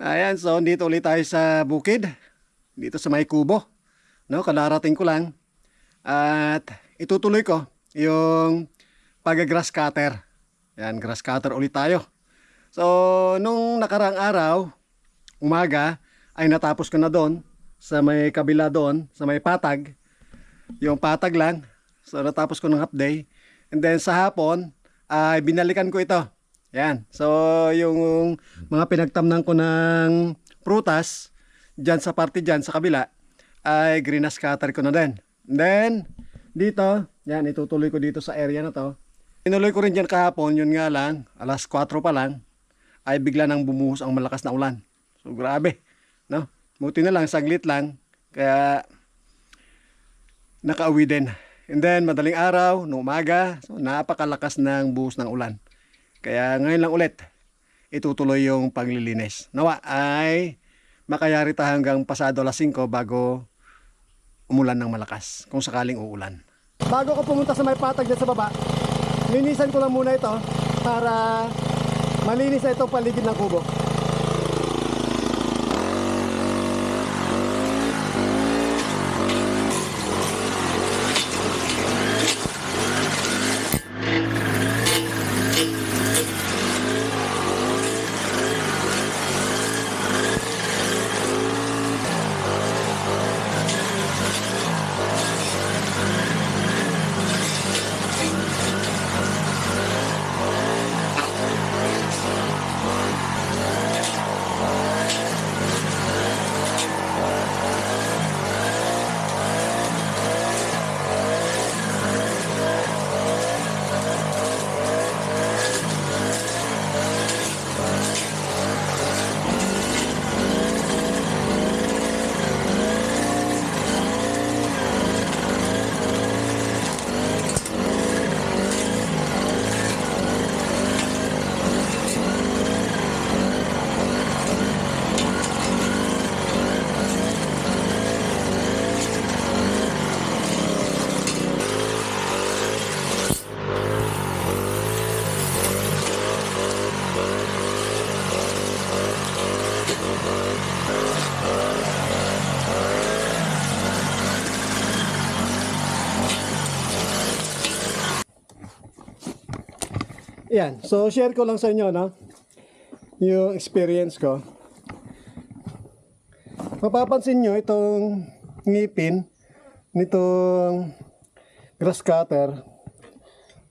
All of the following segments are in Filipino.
Ayan, so dito ulit tayo sa bukid. Dito sa may kubo. No, kadarating ko lang. At itutuloy ko yung pag-grass cutter. Yan, grass cutter ulit tayo. So, nung nakarang araw, umaga, ay natapos ko na doon sa may kabila doon, sa may patag. Yung patag lang. So, natapos ko ng half day. And then sa hapon, ay binalikan ko ito. Yan. So, yung mga pinagtamnan ko ng prutas, dyan sa parte dyan, sa kabila, ay greenhouse cutter ko na din. Then, dito, yan, itutuloy ko dito sa area na to. Inuloy ko rin dyan kahapon, yun nga lang, alas 4 pa lang, ay bigla nang bumuhos ang malakas na ulan. So, grabe. No? Buti na lang, saglit lang. Kaya, nakauwi din. And then, madaling araw, no umaga, so, napakalakas ng buhos ng ulan. Kaya ngayon lang ulit, itutuloy yung paglilinis. Nawa ay makayari ta hanggang pasado alas 5 bago umulan ng malakas, kung sakaling uulan. Bago ko pumunta sa may patag dyan sa baba, linisan ko lang muna ito para malinis na itong paligid ng kubo. Yan. So, share ko lang sa inyo, no? Yung experience ko. Mapapansin nyo itong ngipin nitong grass cutter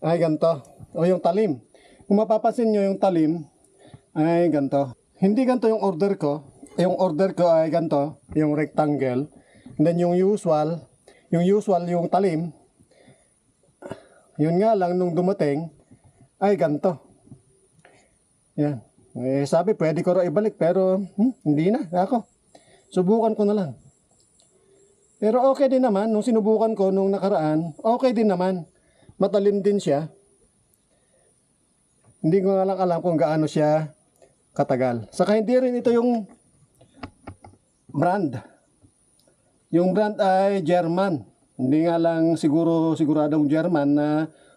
ay ganito. O yung talim. Kung mapapansin nyo yung talim ay ganito. Hindi ganito yung order ko. Yung order ko ay ganito. Yung rectangle. And then yung usual. Yung usual yung talim. Yun nga lang nung dumating ay ganito. Yan. Eh, sabi, pwede ko raw ibalik, pero hmm, hindi na, ako. Subukan ko na lang. Pero okay din naman, nung sinubukan ko nung nakaraan, okay din naman. Matalim din siya. Hindi ko nga lang alam kung gaano siya katagal. Saka hindi rin ito yung brand. Yung brand ay German. Hindi nga lang siguro siguradong German na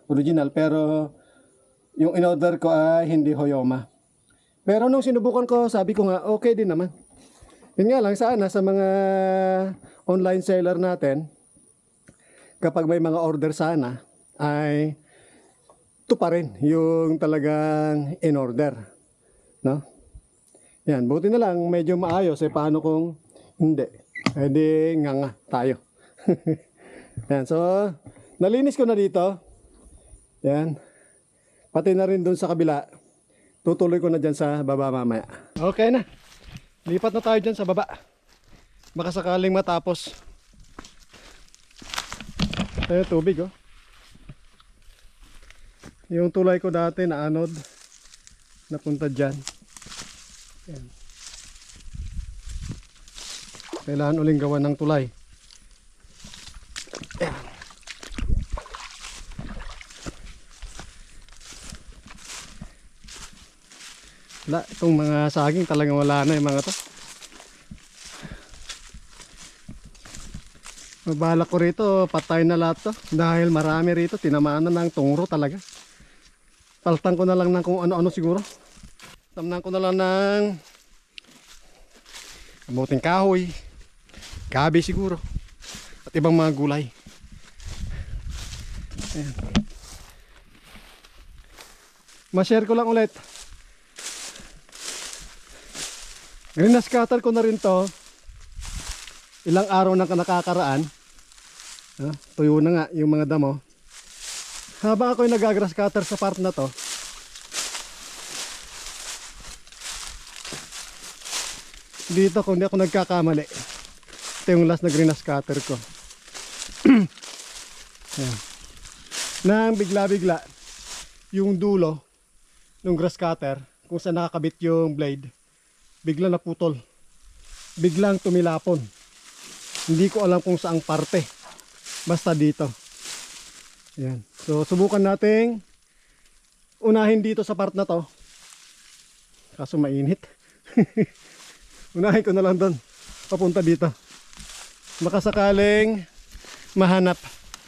original, pero yung in-order ko ay hindi Hoyoma. Pero nung sinubukan ko, sabi ko nga, okay din naman. Yun nga lang, sana sa mga online seller natin, kapag may mga order sana, ay ito pa rin yung talagang in-order. No? Yan, buti na lang, medyo maayos. Eh, paano kung hindi? Eh, di nga nga tayo. Yan, so, nalinis ko na dito. Yan. Pati na rin doon sa kabila. Tutuloy ko na dyan sa baba mamaya. Okay na. Lipat na tayo dyan sa baba. Baka sakaling matapos. Yung tubig oh. Yung tulay ko dati na anod. Napunta dyan. Yan. Kailangan uling gawa ng tulay. Wala, itong mga saging talagang wala na yung mga to. Mabalak ko rito, patay na lahat to. Dahil marami rito, tinamaan na ng tungro talaga. Paltan ko na lang ng kung ano-ano siguro. Tamnan ko na lang ng kamuting kahoy, gabi siguro, at ibang mga gulay. Ayan. Ma-share ko lang ulit. Green na scatter ko na rin to. Ilang araw na nakakaraan. Ah, tuyo na nga yung mga damo. Habang ako'y nagagrass cutter sa part na to, dito kung di ako nagkakamali, ito yung last na green na scatter ko. Ayan. Nang bigla-bigla, yung dulo ng grass cutter, kung saan nakakabit yung blade, bigla naputol. Biglang tumilapon. Hindi ko alam kung saang parte. Basta dito. Ayan. So, subukan nating unahin dito sa part na to. Kaso mainit. unahin ko na lang doon. Papunta dito. Baka sakaling mahanap.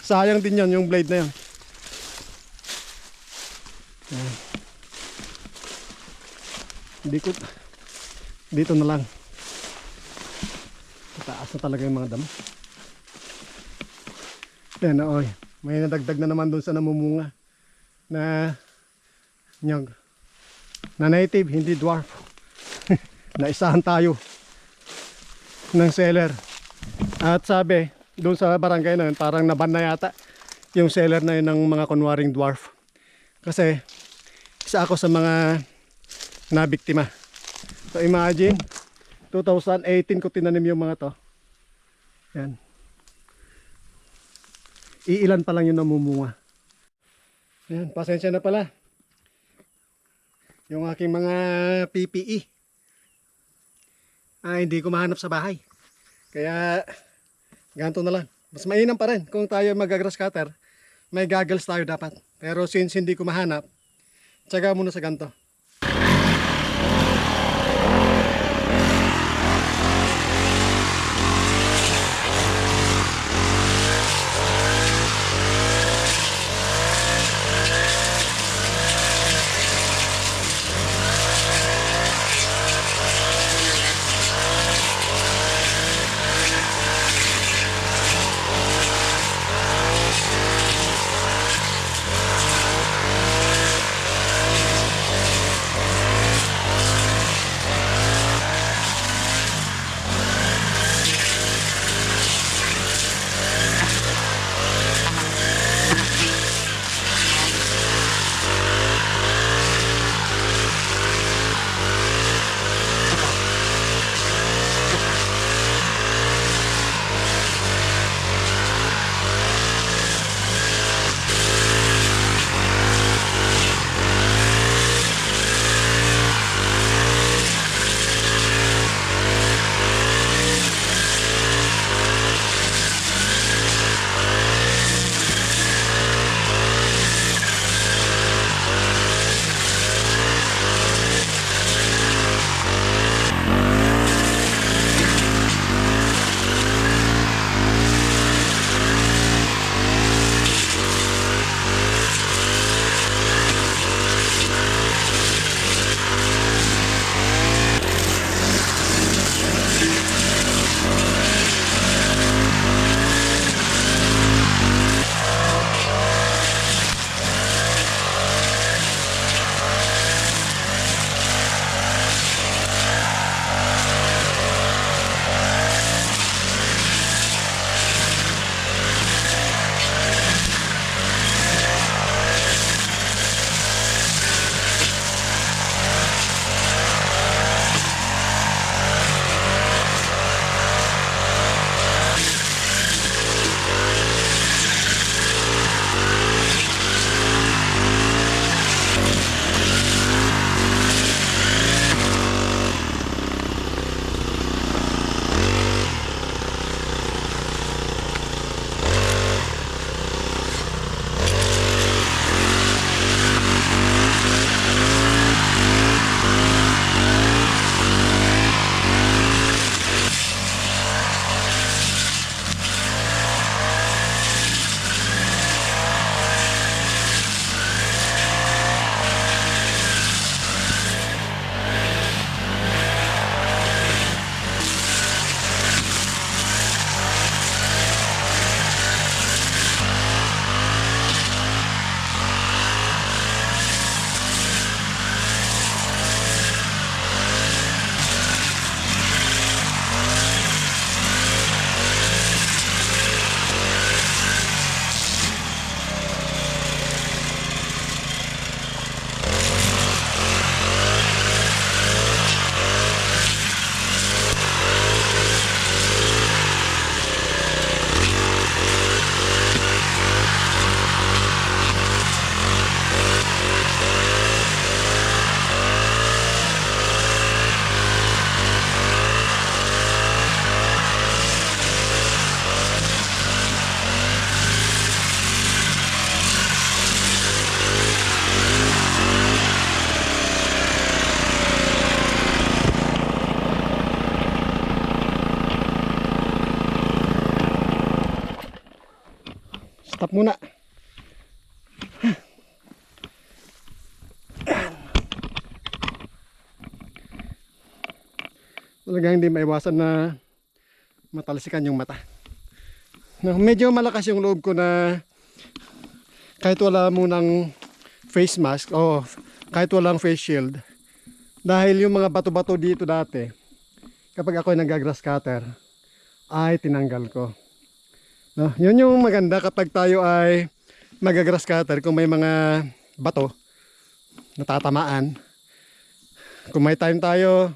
Sayang din yon yung blade na yon. Ayan. Hindi ko dito na lang. Taas na talaga yung mga damo. Yan, oy. May nadagdag na naman doon sa namumunga na nyog. Na native, hindi dwarf. Naisahan tayo ng seller. At sabi, doon sa barangay na yun, parang naban na yata yung seller na yun ng mga kunwaring dwarf. Kasi, isa ako sa mga nabiktima. So imagine, 2018 ko tinanim yung mga to. Yan. Iilan pa lang yung namumunga. Yan, pasensya na pala. Yung aking mga PPE. Ah, hindi ko mahanap sa bahay. Kaya, ganito na lang. Mas mainam pa rin kung tayo mag-grass cutter. May goggles tayo dapat. Pero since hindi ko mahanap, tsaga muna sa ganito. Talagang hindi maiwasan na matalsikan yung mata. No, medyo malakas yung loob ko na kahit wala munang face mask o kahit walang face shield dahil yung mga bato-bato dito dati kapag ako ay nag-grass cutter ay tinanggal ko. No, yun yung maganda kapag tayo ay mag-grass cutter kung may mga bato natatamaan. Kung may time tayo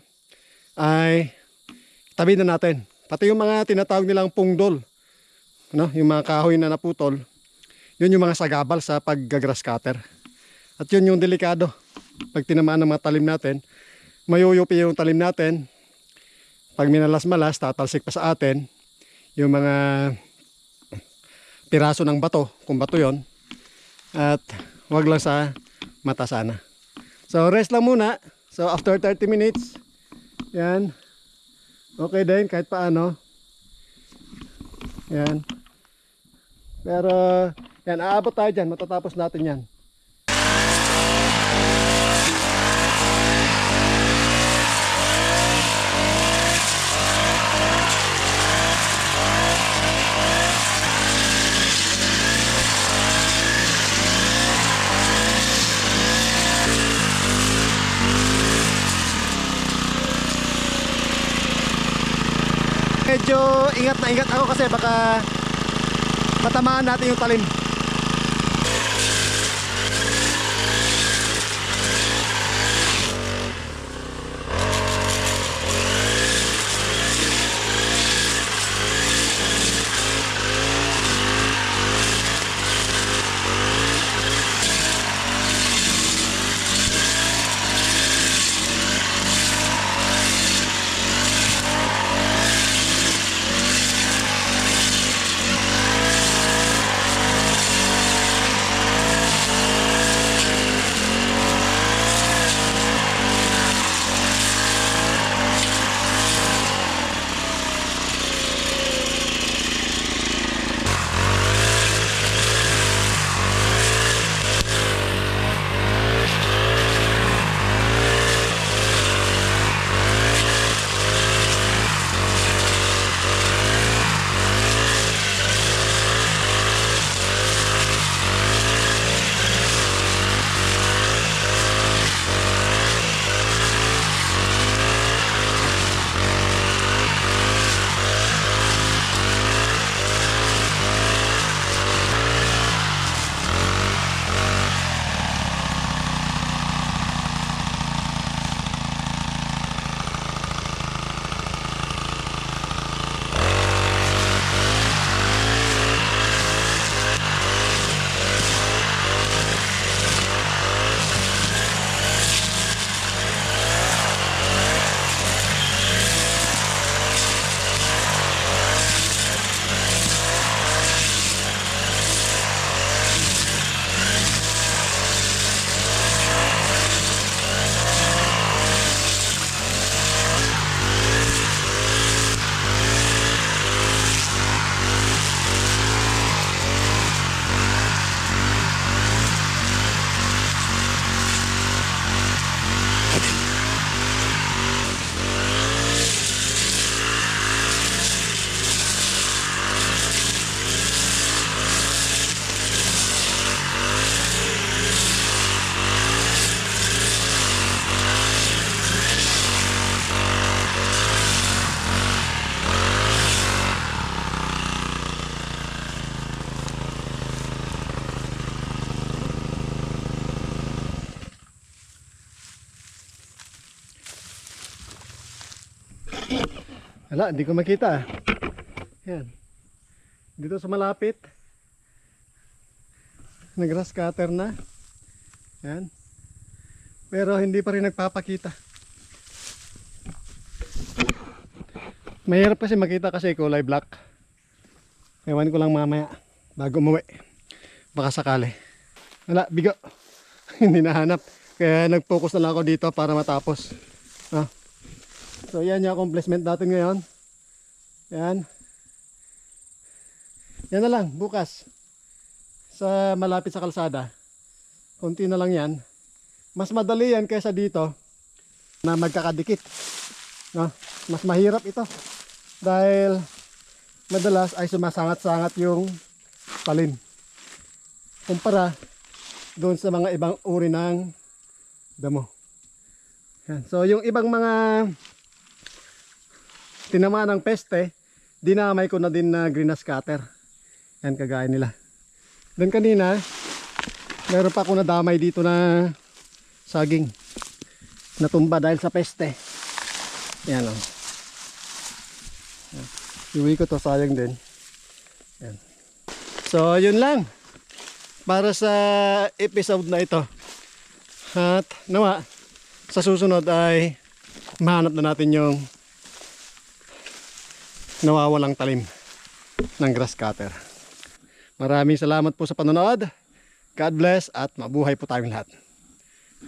ay tabi na natin. Pati yung mga tinatawag nilang pungdol, no? yung mga kahoy na naputol, yun yung mga sagabal sa pag-grass cutter. At yun yung delikado. Pag tinamaan ng mga talim natin, mayuyupi yung talim natin. Pag minalas-malas, tatalsik pa sa atin yung mga piraso ng bato, kung bato yon At wag lang sa mata sana. So rest lang muna. So after 30 minutes, yan. Okay din kahit paano. Yan. Pero yan, aabot tayo dyan. Matatapos natin yan. Medyo ingat na ingat ako kasi baka matamaan natin yung talim. Wala, hindi ko makita. Yan. Dito sa malapit. Nag-grass cutter na. Yan. Pero hindi pa rin nagpapakita. Mahirap kasi makita kasi kulay black. Ewan ko lang mamaya bago umuwi. Baka sakali. Wala, bigo. hindi nahanap. Kaya nag-focus na lang ako dito para matapos. Ah. So yan yung accomplishment natin ngayon. Yan. Yan na lang, bukas. sa malapit sa kalsada. Konti na lang yan. Mas madali yan kaysa dito na magkakadikit. No? Mas mahirap ito. Dahil madalas ay sumasangat-sangat yung talim. Kumpara doon sa mga ibang uri ng damo. Yan. So yung ibang mga tinamaan ng peste, dinamay ko na din na green scatter. Yan kagaya nila. Doon kanina, meron pa ako nadamay dito na saging. Natumba dahil sa peste. Yan o. Yan. Iwi ko to sayang din. Yan. So yun lang. Para sa episode na ito. At nawa, sa susunod ay mahanap na natin yung nawawalang talim ng grass cutter. Maraming salamat po sa panonood. God bless at mabuhay po tayong lahat.